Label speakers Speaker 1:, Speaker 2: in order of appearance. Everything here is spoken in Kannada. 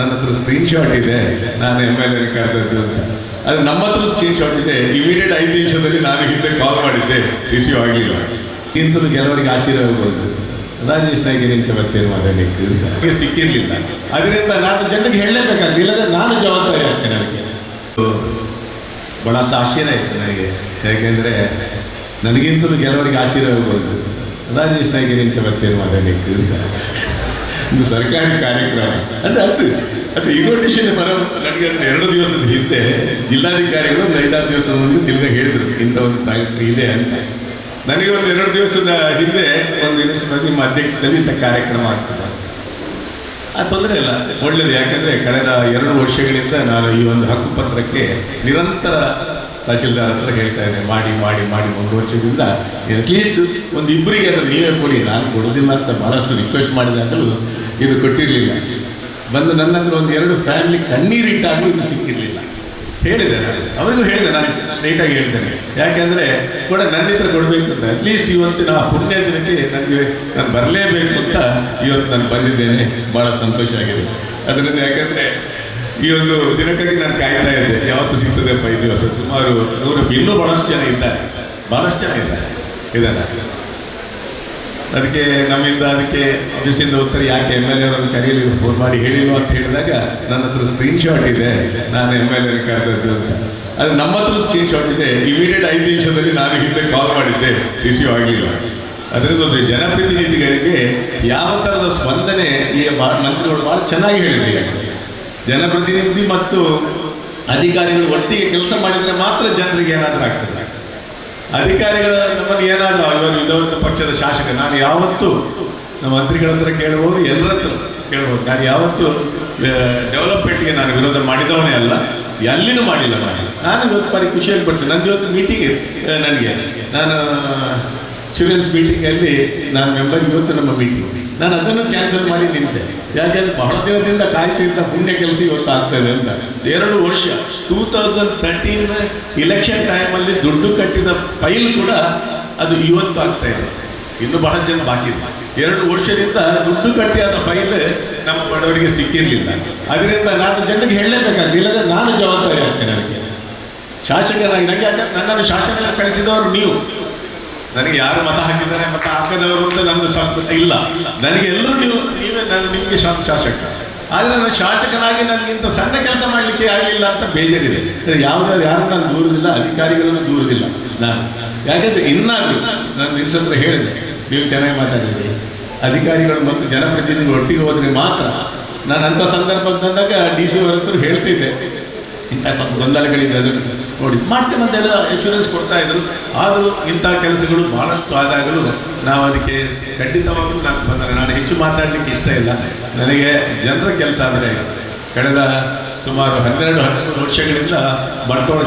Speaker 1: ನನ್ನ ಹತ್ರ ಸ್ಕ್ರೀನ್ ಶಾಟ್ ಇದೆ, ನಾನು ಎಂ ಎಲ್ ಎ ಕರೆದದ್ದು ಅದು ನಮ್ಮ ಹತ್ರ ಸ್ಕ್ರೀನ್ ಶಾಟ್ ಇದೆ ಇಮಿಡಿಯೇಟ್ ಐದು ನಿಮಿಷದಲ್ಲಿ ನಾನು ಹಿಂದೆ ಕಾಲ್ ಮಾಡಿದ್ದೆ ರಿಸೀವ್ ಆಗಲಿಲ್ಲ. ಇಂತಲೂ ಕೆಲವರಿಗೆ ಆಶೀರ್ವಾದ ಆಗ್ಬೋದು ರಾಜೇಶ್ ನಾಯ್ಗೆ ನಿಂತ ಬರ್ತೇನೆ ಮಾಡಲಿಕ್ಕೆ ನನಗೆ ಸಿಕ್ಕಿರಲಿಲ್ಲ. ಅದರಿಂದ ನಾನು ಜನರಿಗೆ ಹೇಳಲೇಬೇಕಾಗ್ತದೆ ಇಲ್ಲದ್ರೆ ನಾನು ಜವಾಬ್ದಾರಿ ಆಗ್ತೇನೆ ನನಗೆ ಬಹಳ ಆಶ್ಚರ್ಯ ಇತ್ತು ನನಗೆ. ಯಾಕೆಂದರೆ ನನಗಿಂತಲೂ ಕೆಲವರಿಗೆ ಆಶ್ಚರ್ಯ ಆಗ್ಬೋದು ರಾಜೇಶ್ ನಾಯ್ಗೆ ನಿಂತ ಬರ್ತೇನೆ ಅಂತ. ಒಂದು ಸರ್ಕಾರಿ ಕಾರ್ಯಕ್ರಮ. ಅದೇ, ಅದು ಅದು ಇನ್ವಿಟೇಷನ್ ಬರ ನನಗೆ ಎರಡು ದಿವಸದ ಹಿಂದೆ ಜಿಲ್ಲಾಧಿಕಾರಿಗಳು ಒಂದು ಐದಾರು ದಿವಸದ ಒಂದು ತಿರ್ಗ ಹೇಳಿದರು, ಇಂಥ ಒಂದು ಇದೆ ಅಂತ. ನನಗೆ ಒಂದು ಎರಡು ದಿವಸದ ಹಿಂದೆ ಒಂದು ನಿಮ್ಮ ಅಧ್ಯಕ್ಷದಲ್ಲಿ ಇಂಥ ಕಾರ್ಯಕ್ರಮ ಆಗ್ತದೆ ಆ ತೊಂದರೆ ಇಲ್ಲ, ಒಳ್ಳೇದು. ಯಾಕಂದರೆ ಕಳೆದ ಎರಡು ವರ್ಷಗಳಿಂದ ನಾನು ಈ ಒಂದು ಹಕ್ಕುಪತ್ರಕ್ಕೆ ನಿರಂತರ ತಹಶೀಲ್ದಾರ್ ಹತ್ರ ಹೇಳ್ತಾ ಇದ್ದೇನೆ ಮಾಡಿ ಮಾಡಿ ಮಾಡಿ ಒಂದು ವರ್ಷದಿಂದ. ಅಟ್ಲೀಸ್ಟ್ ಒಂದು ಇಬ್ಬರಿಗೆ ಅದನ್ನು ನೀವೇ ಕೊಡಿ, ನಾನು ಕೊಡೋದಿಲ್ಲ ಅಂತ ಭಾಳಷ್ಟು ರಿಕ್ವೆಸ್ಟ್ ಮಾಡಿದಾಗಲೂ ಇದು ಕೊಟ್ಟಿರಲಿಲ್ಲ. ಬಂದು ನನ್ನ ಹತ್ರ ಒಂದು ಎರಡು ಫ್ಯಾಮಿಲಿ ಕಣ್ಣೀರಿಟ್ಟಾಗೂ ಇದು ಸಿಕ್ಕಿರಲಿಲ್ಲ. ಹೇಳಿದೆ ನಾನು. ಅವರಿಗೂ ಹೇಳಿದೆ ನಾನು ಸ್ಟ್ರೈಟಾಗಿ ಹೇಳ್ತೇನೆ ಯಾಕೆಂದರೆ ಕೂಡ ನನ್ನ ಹತ್ರ ಕೊಡಬೇಕು ಅಂತ. ಅಟ್ಲೀಸ್ಟ್ ಇವತ್ತಿನ ಆ ಪುಣ್ಯ ದಿನಕ್ಕೆ ನನಗೆ ನಾನು ಬರಲೇಬೇಕು ಅಂತ ಇವತ್ತು ನಾನು ಬಂದಿದ್ದೇನೆ. ಭಾಳ ಸಂತೋಷ ಆಗಿದೆ. ಅದರಿಂದ ಯಾಕಂದರೆ ಈ ಒಂದು ದಿನಕ್ಕಾಗಿ ನಾನು ಕಾಯ್ತಾ ಇದ್ದೆ. ಯಾವತ್ತು ಸಿಗ್ತದೆಪ್ಪ ಈ ದಿವಸ? ಸುಮಾರು ನೂರು ಇನ್ನೂ ಭಾಳಷ್ಟು ಜನ ಇದ್ದಾರೆ. ಭಾಳಷ್ಟು ಜನ ಇದ್ದಾರೆ. ಇದ್ದಾರೆ ಅದಕ್ಕೆ ನಮ್ಮಿಂದ ಅದಕ್ಕೆ ಆಫೀಸಿಂದ ಉತ್ತರ ಯಾಕೆ ಎಂ ಎಲ್ ಎರನ್ನು ಕರೆಯಲಿ ಫೋನ್ ಮಾಡಿ ಹೇಳಿಲ್ಲ ಅಂತ ಹೇಳಿದಾಗ ನನ್ನ ಹತ್ರ ಸ್ಕ್ರೀನ್ ಶಾಟ್ ಇದೆ, ನಾನು ಎಂ ಎಲ್ ಎ ಕರೆದದ್ದು ಅಂತ. ಅದು ನಮ್ಮ ಹತ್ರ ಸ್ಕ್ರೀನ್ ಶಾಟ್ ಇದೆ ಇಮಿಡಿಯೇಟ್ ಐದು ನಿಮಿಷದಲ್ಲಿ ನಾನು ಹಿಂದೆ ಕಾಲ್ ಮಾಡಿದ್ದೆ ರಿಸೀವ್ ಆಗಲಿಲ್ಲ. ಒಂದು ಜನಪ್ರತಿನಿಧಿಗಳಿಗೆ ಯಾವ ಥರದ ಸ್ಪಂದನೆ ಈ ಮಂತ್ರಿಗಳು ಭಾಳ ಚೆನ್ನಾಗಿ ಹೇಳಿದ್ರು ಜನಪ್ರತಿನಿಧಿ ಮತ್ತು ಅಧಿಕಾರಿಗಳು ಒಟ್ಟಿಗೆ ಕೆಲಸ ಮಾಡಿದರೆ ಮಾತ್ರ ಜನರಿಗೆ ಏನಾದರೂ ಆಗ್ತದೆ. ಅಧಿಕಾರಿಗಳ ನಮ್ಮನ್ನು ಏನಾದರೂ ಇವರು ವಿಧವಂತ ಪಕ್ಷದ ಶಾಸಕ, ನಾನು ಯಾವತ್ತೂ ನಮ್ಮ ಮಂತ್ರಿಗಳ ಹತ್ರ ಕೇಳ್ಬೋದು, ಎಲ್ಲರ ಹತ್ರ ಕೇಳ್ಬೋದು. ನಾನು ಯಾವತ್ತೂ ಡೆವಲಪ್ಮೆಂಟ್ಗೆ ನಾನು ವಿರೋಧ ಮಾಡಿದವನೇ ಅಲ್ಲ, ಎಲ್ಲಿನೂ ಮಾಡಿಲ್ಲ ಮಾಡಿಲ್ಲ. ನಾನು ಇವತ್ತು ಬಾರಿ ಖುಷಿಯಾಗಿ ಬರ್ತೀನಿ. ನಂದು ಇವತ್ತು ಮೀಟಿಂಗ್ ನನಗೆ. ನಾನು ಚಿಲ್ಡ್ರನ್ಸ್ ಮೀಟಿಂಗಲ್ಲಿ ನಾನು ಮೆಂಬರ್ ಇವತ್ತು ನಮ್ಮ ಮೀಟಿಂಗ್ ನಾನು ಅದನ್ನು ಕ್ಯಾನ್ಸಲ್ ಮಾಡಿ ನಿಂತೆ. ಯಾಕೆಂದ್ರೆ ಬಹಳ ದಿನದಿಂದ ಕಾಯ್ತಿದ್ದ ಪುಣ್ಯ ಕೆಲಸ ಇವತ್ತು ಆಗ್ತದೆ ಅಂತ. ಎರಡು ವರ್ಷ ಟೂ ತೌಸಂಡ್ ತರ್ಟೀನ್ ಇಲೆಕ್ಷನ್ ಟೈಮಲ್ಲಿ ದುಡ್ಡು ಕಟ್ಟಿದ ಫೈಲ್ ಕೂಡ ಅದು ಇವತ್ತು ಆಗ್ತಾ ಇದೆ. ಇನ್ನು ಬಹಳ ಜನ ಬಾಕಿ ಇದೆ. ಎರಡು ವರ್ಷದಿಂದ ದುಡ್ಡು ಕಟ್ಟಿ ಆದ ಫೈಲ್ ನಮ್ಮ ಬಡವರಿಗೆ ಸಿಕ್ಕಿರಲಿಲ್ಲ. ಅದರಿಂದ ನಾನು ಜನರಿಗೆ ಹೇಳಲೇಬೇಕಾಗಿ ಇಲ್ಲದ್ರೆ ನಾನು ಜವಾಬ್ದಾರಿ ಆಗ್ತೇನೆ ನನಗೆ ಶಾಸಕರಾಗಿ ನನಗೆ ಯಾಕಂದ್ರೆ ನನ್ನನ್ನು ಶಾಸಕರಾಗಿ ಕಳಿಸಿದವರು ನೀವು. ನನಗೆ ಯಾರು ಮತ ಹಾಕಿದ್ದಾರೆ ಮತ ಹಾಕದವರು ಅಂತ ನಂದು ಸ್ವಲ್ಪ ಇಲ್ಲ. ನನಗೆ ಎಲ್ಲರೂ ನೀವು ನೀವೇ ನಾನು ನಿಮಗೆ ಶಾಸಕ. ಆದರೆ ನಾನು ಶಾಸಕನಾಗಿ ನನಗಿಂತ ಸಣ್ಣ ಕೆಲಸ ಮಾಡಲಿಕ್ಕೆ ಆಗಲಿಲ್ಲ ಅಂತ ಬೇಜಾರಿದೆ. ಯಾವುದಾದ್ರು ಯಾರು ನಾನು ದೂರದಿಲ್ಲ, ಅಧಿಕಾರಿಗಳನ್ನು ದೂರದಿಲ್ಲ. ನಾನು ಯಾಕೆಂದರೆ ಇನ್ನಾದರೂ ನಾನು ನಿಲ್ಸ ಹತ್ರ ಹೇಳಿದೆ, ನೀವು ಚೆನ್ನಾಗಿ ಮಾತಾಡಿದ್ರಿ. ಅಧಿಕಾರಿಗಳು ಮತ್ತು ಜನಪ್ರತಿನಿಧಿಗಳು ಒಟ್ಟಿಗೆ ಹೋದರೆ ಮಾತ್ರ ನಾನು ಅಂಥ ಸಂದರ್ಭ ಬಂದಾಗ ಡಿ ಸಿ ಹೇಳ್ತಿದ್ದೆ. ಇಂಥ ಸ್ವಲ್ಪ ಗೊಂದಲಗಳಿದೆ ಅದನ್ನು ಸ- ನೋಡಿ, ಮಾಡ್ತೇನೆ ಎಲ್ಲ ಇನ್ಶೂರೆನ್ಸ್ ಕೊಡ್ತಾ ಇದ್ರು. ಆದರೂ ಇಂಥ ಕೆಲಸಗಳು ಭಾಳಷ್ಟು ಆದಾಗಲೂ ನಾವು ಅದಕ್ಕೆ ಖಂಡಿತವಾಗಲೂ ನಾನು ಬಂದರೆ ನಾನು ಹೆಚ್ಚು ಮಾತಾಡಲಿಕ್ಕೆ ಇಷ್ಟ ಇಲ್ಲ. ನನಗೆ ಜನರ ಕೆಲಸ ಅಂದರೆ, ಕಳೆದ ಸುಮಾರು ಹನ್ನೆರಡು ಹನ್ನೆರಡು ವರ್ಷಗಳಿಂದ ಬಂಟ್ವಾಳ